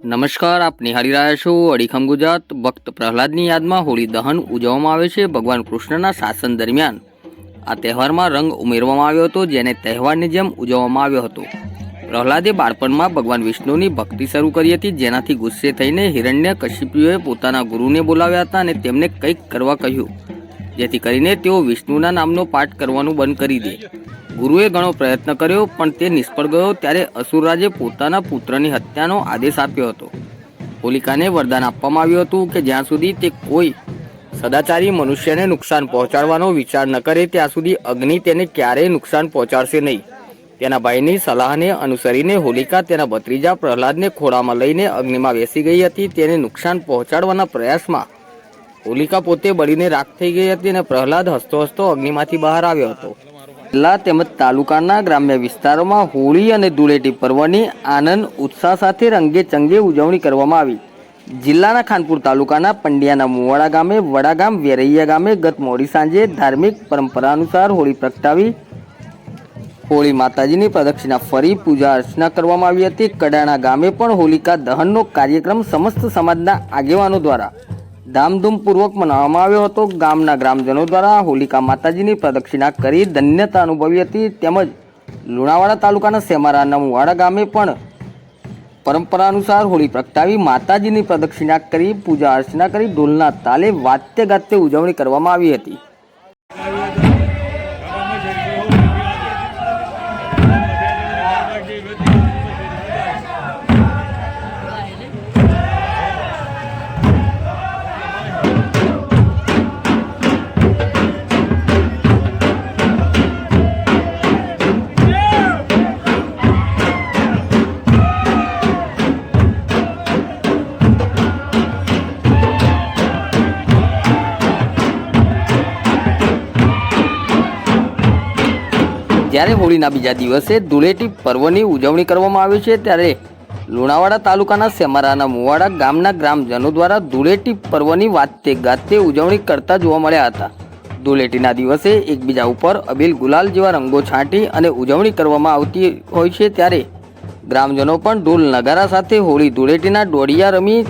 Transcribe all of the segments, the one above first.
નમસ્કાર, આપ નિહાળી રહ્યા છો અડીખમ ગુજરાત. ભક્ત પ્રહલાદની યાદમાં હોળી દહન ઉજવવામાં આવે છે ભગવાન કૃષ્ણના શાસન દરમિયાન. આ તહેવારમાં રંગ ઉમેરવામાં આવ્યો હતો, જેને તહેવારની જેમ ઉજવવામાં આવ્યો હતો. પ્રહલાદે બાળપણમાં ભગવાન વિષ્ણુની ભક્તિ શરૂ કરી હતી, જેનાથી ગુસ્સે થઈને હિરણ્ય કશ્યપીઓએ પોતાના ગુરુને બોલાવ્યા હતા અને તેમને કંઈક કરવા કહ્યું, જેથી કરીને તેઓ વિષ્ણુના નામનો પાઠ કરવાનું બંધ કરી દે. ગુરુએ ઘણો પ્રયત્ન કર્યો, પણ તે નિષ્ફળ ગયો ત્યારે અસુરરાજે પોતાના પુત્રની હત્યાનો આદેશ આપ્યો હતો. હોલિકાને વરદાન આપવામાં આવ્યું હતું કે જ્યાં સુધી તે કોઈ સદાચારી મનુષ્યને નુકસાન પહોંચાડવાનો વિચાર ન કરે, ત્યાં સુધી અગ્નિ તેને ક્યારેય નુકસાન પહોંચાડશે નહીં. તેના ભાઈની સલાહને અનુસરીને હોલિકા તેના ભત્રીજા પ્રહલાદને ખોળામાં લઈને અગ્નિમાં બેસી ગઈ હતી. તેને નુકસાન પહોંચાડવાના પ્રયાસમાં હોલિકા પોતે બળીને રાખ થઈ ગઈ હતી અને પ્રહલાદ હસતો હસતો અગ્નિમાંથી બહાર આવ્યો હતો. જિલ્લા તેમજ તાલુકાના ગ્રામ્ય વિસ્તારોમાં હોળી અને ધૂળેટી પર્વની આનંદ, ઉત્સાહ સાથે રંગે ચંગે ઉજવણી કરવામાં આવી. જિલ્લાના ખાનપુર તાલુકાના પંડ્યાના મુવાડા ગામે વડાગામ વેરૈયા ગામે ગત મોડી સાંજે ધાર્મિક પરંપરા અનુસાર હોળી પ્રગટાવી હોળી માતાજીની પ્રદક્ષિણા ફરી પૂજા અર્ચના કરવામાં આવી હતી. કડાણા ગામે પણ હોલિકા દહનનો કાર્યક્રમ સમસ્ત સમાજના આગેવાનો દ્વારા ધામધૂમપૂર્વક મનાવવામાં આવ્યો હતો. ગામના ગ્રામજનો દ્વારા હોલિકા માતાજીની પ્રદક્ષિણા કરી ધન્યતા અનુભવી હતી. તેમજ લુણાવાડા તાલુકાના સેમારાના મુવાડા ગામે પણ પરંપરા અનુસાર હોળી પ્રગટાવી માતાજીની પ્રદક્ષિણા કરી પૂજા અર્ચના કરી. ઢોલના તાલે વાત્ય ગાત્ય ઉજવણી કરવામાં આવી હતી. જ્યારે હોળીના બીજા દિવસે ધૂળેટી પર્વની ઉજવણી કરવામાં આવે છે, ત્યારે લુણાવાડા તાલુકાના સેમારાના મુવાડા ગામના ગ્રામજનો દ્વારા ધૂળેટી પર્વની વાતે ગાતે ઉજવણી કરતા જોવા મળ્યા હતા. ધૂળેટીના દિવસે એકબીજા ઉપર અબીલ ગુલાલ જેવા રંગો છાંટી અને ઉજવણી કરવામાં આવતી હોય છે, ત્યારે ગ્રામજનો પણ ઢોલ નગારા સાથે હોળી ધૂળેટીના ડોળિયા રમી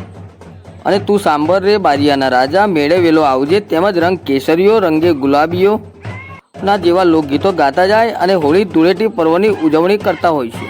અને તું સાંભળ રે બારિયાના રાજા, મેળે વેલો આવજે, તેમજ રંગ કેસરીઓ રંગે ગુલાબીઓ ના જેવા લોકગીતો ગાતા જાય અને હોળી ધૂળેટી પર્વની ઉજવણી કરતા હોય છે.